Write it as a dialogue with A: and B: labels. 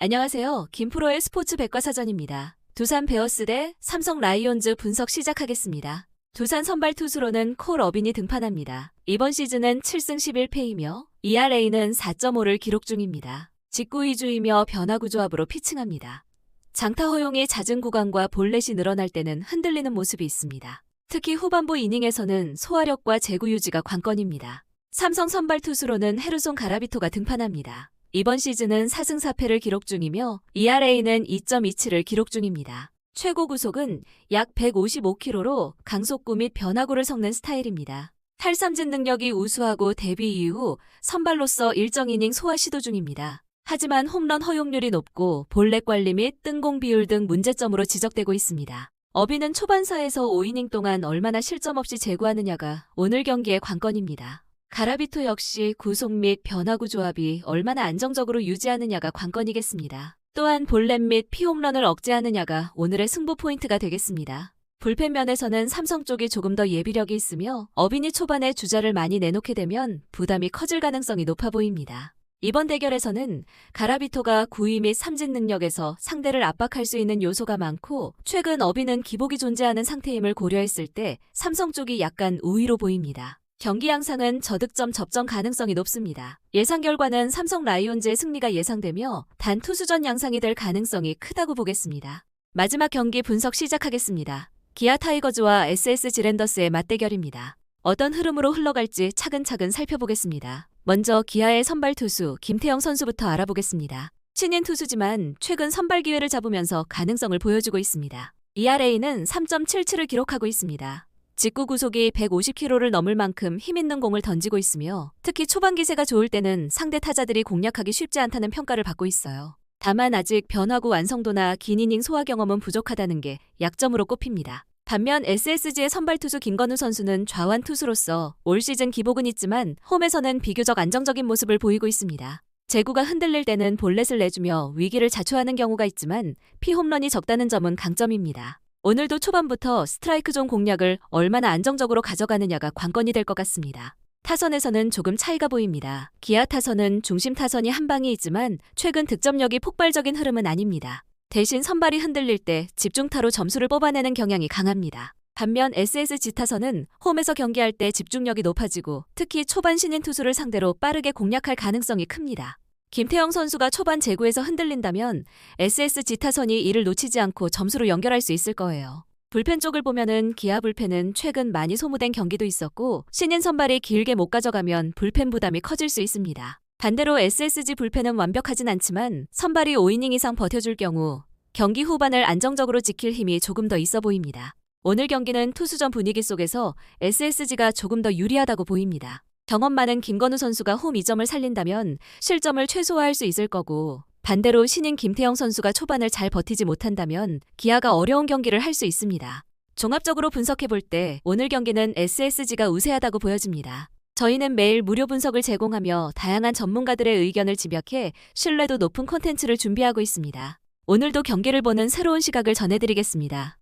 A: 안녕하세요. 김프로의 스포츠 백과사전입니다. 두산 베어스 대 삼성 라이온즈 분석 시작하겠습니다. 두산 선발 투수로는 콜 어빈이 등판합니다. 이번 시즌은 7승 11패이며 ERA는 4.5를 기록 중입니다. 직구 위주이며 변화구 조합으로 피칭합니다. 장타 허용이 잦은 구간과 볼넷이 늘어날 때는 흔들리는 모습이 있습니다. 특히 후반부 이닝에서는 소화력과 제구 유지가 관건입니다. 삼성 선발 투수로는 헤르손 가라비토가 등판합니다. 이번 시즌은 4승 4패를 기록 중이며 ERA는 2.27을 기록 중입니다. 최고 구속은 약 155km로 강속구 및 변화구를 섞는 스타일입니다. 탈삼진 능력이 우수하고 데뷔 이후 선발로서 일정 이닝 소화 시도 중입니다. 하지만 홈런 허용률이 높고 볼넷 관리 및 뜬공 비율 등 문제점으로 지적되고 있습니다. 어비는 초반사에서 5이닝 동안 얼마나 실점 없이 제구하느냐가 오늘 경기의 관건입니다. 가라비토 역시 구속 및 변화구 조합이 얼마나 안정적으로 유지하느냐가 관건이겠습니다. 또한 볼넷 및 피홈런을 억제하느냐가 오늘의 승부 포인트가 되겠습니다. 불펜 면에서는 삼성 쪽이 조금 더 예비력이 있으며 어빈이 초반에 주자를 많이 내놓게 되면 부담이 커질 가능성이 높아 보입니다. 이번 대결에서는 가라비토가 구위 및 삼진 능력에서 상대를 압박할 수 있는 요소가 많고 최근 어빈은 기복이 존재하는 상태임을 고려했을 때 삼성 쪽이 약간 우위로 보입니다. 경기 양상은 저득점 접전 가능성이 높습니다. 예상 결과는 삼성 라이온즈의 승리가 예상되며 단 투수전 양상이 될 가능성이 크다고 보겠습니다. 마지막 경기 분석 시작하겠습니다. 기아 타이거즈와 SS 지랜더스의 맞대결입니다. 어떤 흐름으로 흘러갈지 차근차근 살펴보겠습니다. 먼저 기아의 선발 투수 김태형 선수부터 알아보겠습니다. 신인 투수지만 최근 선발 기회를 잡으면서 가능성을 보여주고 있습니다. ERA는 3.77을 기록하고 있습니다. 직구 구속이 150km를 넘을 만큼 힘 있는 공을 던지고 있으며 특히 초반 기세가 좋을 때는 상대 타자들이 공략하기 쉽지 않다는 평가를 받고 있어요. 다만 아직 변화구 완성도나 긴 이닝 소화 경험은 부족하다는 게 약점으로 꼽힙니다. 반면 SSG의 선발 투수 김건우 선수는 좌완 투수로서 올 시즌 기복은 있지만 홈에서는 비교적 안정적인 모습을 보이고 있습니다. 제구가 흔들릴 때는 볼넷을 내주며 위기를 자초하는 경우가 있지만 피홈런이 적다는 점은 강점입니다. 오늘도 초반부터 스트라이크 존 공략을 얼마나 안정적으로 가져가느냐가 관건이 될 것 같습니다. 타선에서는 조금 차이가 보입니다. 기아 타선은 중심 타선이 한 방이 있지만 최근 득점력이 폭발적인 흐름은 아닙니다. 대신 선발이 흔들릴 때 집중타로 점수를 뽑아내는 경향이 강합니다. 반면 SSG 타선은 홈에서 경기할 때 집중력이 높아지고 특히 초반 신인 투수를 상대로 빠르게 공략할 가능성이 큽니다. 김태형 선수가 초반 제구에서 흔들린다면 SSG 타선이 이를 놓치지 않고 점수로 연결할 수 있을 거예요. 불펜 쪽을 보면은 기아 불펜은 최근 많이 소모된 경기도 있었고 신인 선발이 길게 못 가져가면 불펜 부담이 커질 수 있습니다. 반대로 SSG 불펜은 완벽하진 않지만 선발이 5이닝 이상 버텨줄 경우 경기 후반을 안정적으로 지킬 힘이 조금 더 있어 보입니다. 오늘 경기는 투수전 분위기 속에서 SSG가 조금 더 유리하다고 보입니다. 경험 많은 김건우 선수가 홈 2점을 살린다면 실점을 최소화할 수 있을 거고 반대로 신인 김태형 선수가 초반을 잘 버티지 못한다면 기아가 어려운 경기를 할 수 있습니다. 종합적으로 분석해 볼 때 오늘 경기는 SSG가 우세하다고 보여집니다. 저희는 매일 무료 분석을 제공하며 다양한 전문가들의 의견을 집약해 신뢰도 높은 콘텐츠를 준비하고 있습니다. 오늘도 경기를 보는 새로운 시각을 전해드리겠습니다.